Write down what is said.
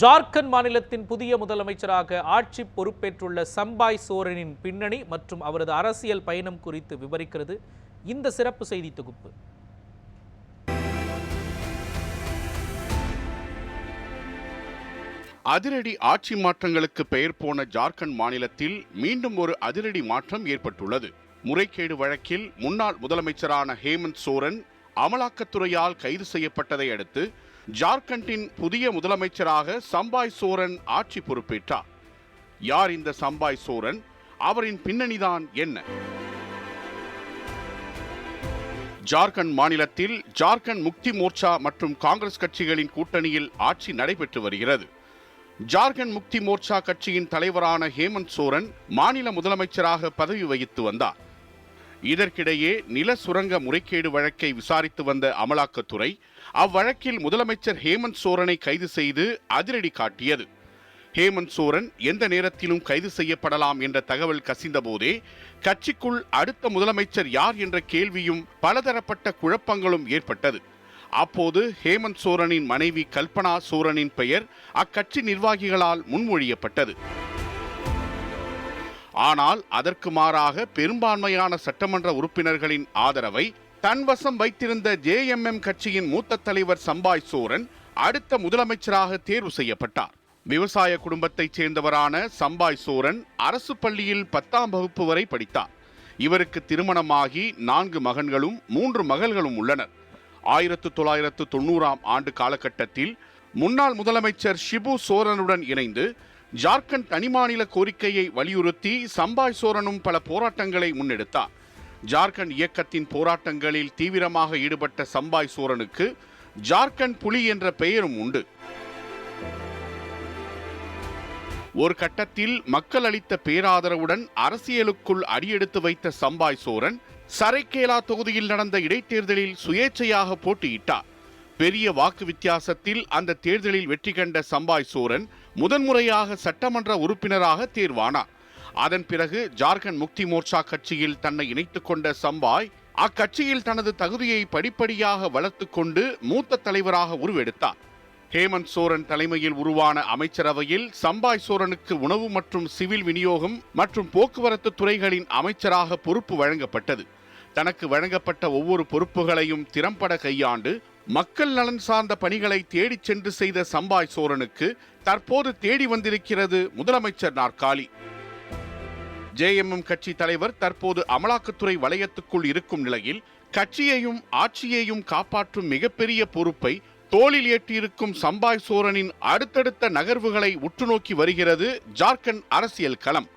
ஜார்க்கண்ட் மாநிலத்தின் புதிய முதலமைச்சராக ஆட்சி பொறுப்பேற்றுள்ள சம்பாய் சோரனின் பின்னணி மற்றும் அவரது அரசியல் பயணம் குறித்து விவரிக்கிறது இந்த சிறப்பு செய்தி தொகுப்பு. அதிரடி ஆட்சி மாற்றங்களுக்கு பெயர் போன ஜார்க்கண்ட் மாநிலத்தில் மீண்டும் ஒரு அதிரடி மாற்றம் ஏற்பட்டுள்ளது. முறைகேடு வழக்கில் முன்னாள் முதலமைச்சரான ஹேமந்த் சோரன் அமலாக்கத்துறையால் கைது செய்யப்பட்டதை அடுத்து ஜார்க்கண்டின் புதிய முதலமைச்சராக சம்பாய் சோரன் ஆட்சி பொறுப்பேற்றார். யார் இந்த சம்பாய் சோரன்? அவரின் பின்னணிதான் என்ன? ஜார்க்கண்ட் மாநிலத்தில் ஜார்க்கண்ட் முக்தி மோர்ச்சா மற்றும் காங்கிரஸ் கட்சிகளின் கூட்டணியில் ஆட்சி நடைபெற்று வருகிறது. ஜார்க்கண்ட் முக்தி மோர்ச்சா கட்சியின் தலைவரான ஹேமந்த் சோரன் மாநில முதலமைச்சராக பதவி வகித்து வந்தார். இதற்கிடையே நில சுரங்க முறைகேடு வழக்கை விசாரித்து வந்த அமலாக்கத்துறை அவ்வழக்கில் முதலமைச்சர் ஹேமந்த் சோரனை கைது செய்து அதிரடி காட்டியது. ஹேமந்த் சோரன் எந்த நேரத்திலும் கைது செய்யப்படலாம் என்ற தகவல் கசிந்தபோதே கட்சிக்குள் அடுத்த முதலமைச்சர் யார் என்ற கேள்வியும் பலதரப்பட்ட குழப்பங்களும் ஏற்பட்டது. அப்போது ஹேமந்த் சோரனின் மனைவி கல்பனா சோரனின் பெயர் அக்கட்சி நிர்வாகிகளால் முன்மொழியப்பட்டது. ஆனால் அதற்கு மாறாக பெரும்பான்மையான சட்டமன்ற உறுப்பினர்களின் ஆதரவை தன்வசம் வைத்திருந்த ஜேஎம்எம் கட்சியின் மூத்த தலைவர் சம்பாய் சோரன் அடுத்த முதலமைச்சராக தேர்வு செய்யப்பட்டார். விவசாய குடும்பத்தைச் சேர்ந்தவரான சம்பாய் சோரன் அரசு பள்ளியில் பத்தாம் வகுப்பு வரை படித்தார். இவருக்கு திருமணமாகி நான்கு மகன்களும் மூன்று மகள்களும் உள்ளனர். ஆயிரத்து தொள்ளாயிரத்து தொண்ணூறாம் ஆண்டு காலகட்டத்தில் முன்னாள் முதலமைச்சர் ஷிபு சோரனுடன் இணைந்து ஜார்க்கண்ட் தனிமாநில கோரிக்கையை வலியுறுத்தி சம்பாய் சோரனும் பல போராட்டங்களை முன்னெடுத்தார். ஜார்க்கண்ட் இயக்கத்தின் போராட்டங்களில் தீவிரமாக ஈடுபட்ட சம்பாய் சோரனுக்கு ஜார்க்கண்ட் புலி என்ற பெயரும் உண்டு. ஒரு கட்டத்தில் மக்கள் அளித்த பேராதரவுடன் அரசியலுக்குள் அடியெடுத்து வைத்த சம்பாய் சோரன் சரைக்கேலா தொகுதியில் நடந்த இடைத்தேர்தலில் சுயேட்சையாக போட்டியிட்டார். பெரிய வாக்கு வித்தியாசத்தில் அந்த தேர்தலில் வெற்றி கண்ட சம்பாய் சோரன் முதன்முறையாக சட்டமன்ற உறுப்பினராக தேர்வானார் அதன் பிறகு ஜார்க்கண்ட் முக்தி மோர்ச்சா கட்சியில் தன்னை இணைத்துக் கொண்ட சம்பாய் அக்கட்சியில் தனது தகுதியை படிப்படியாக வளர்த்து கொண்டு மூத்த தலைவராக உருவெடுத்தார். ஹேமந்த் சோரன் தலைமையில் உருவான அமைச்சரவையில் சம்பாய் சோரனுக்கு உணவு மற்றும் சிவில் விநியோகம் மற்றும் போக்குவரத்து துறைகளின் அமைச்சராக பொறுப்பு வழங்கப்பட்டது. தனக்கு வழங்கப்பட்ட ஒவ்வொரு பொறுப்புகளையும் திறம்பட கையாண்டு மக்கள் நலன் சார்ந்த பணிகளை தேடிச் சென்று செய்த சம்பாய் சோரனுக்கு தற்போது தேடி வந்திருக்கிறது முதலமைச்சர் நாற்காலி. ஜேஎம்எம் கட்சி தலைவர் தற்போது அமலாக்கத்துறை வலயத்துக்குள் இருக்கும் நிலையில் கட்சியையும் ஆட்சியையும் காப்பாற்றும் மிகப்பெரிய பொறுப்பை தோளில் ஏற்றியிருக்கும் சம்பாய் சோரனின் அடுத்தடுத்த நகர்வுகளை உற்றுநோக்கி வருகிறது ஜார்க்கண்ட் அரசியல் களம்.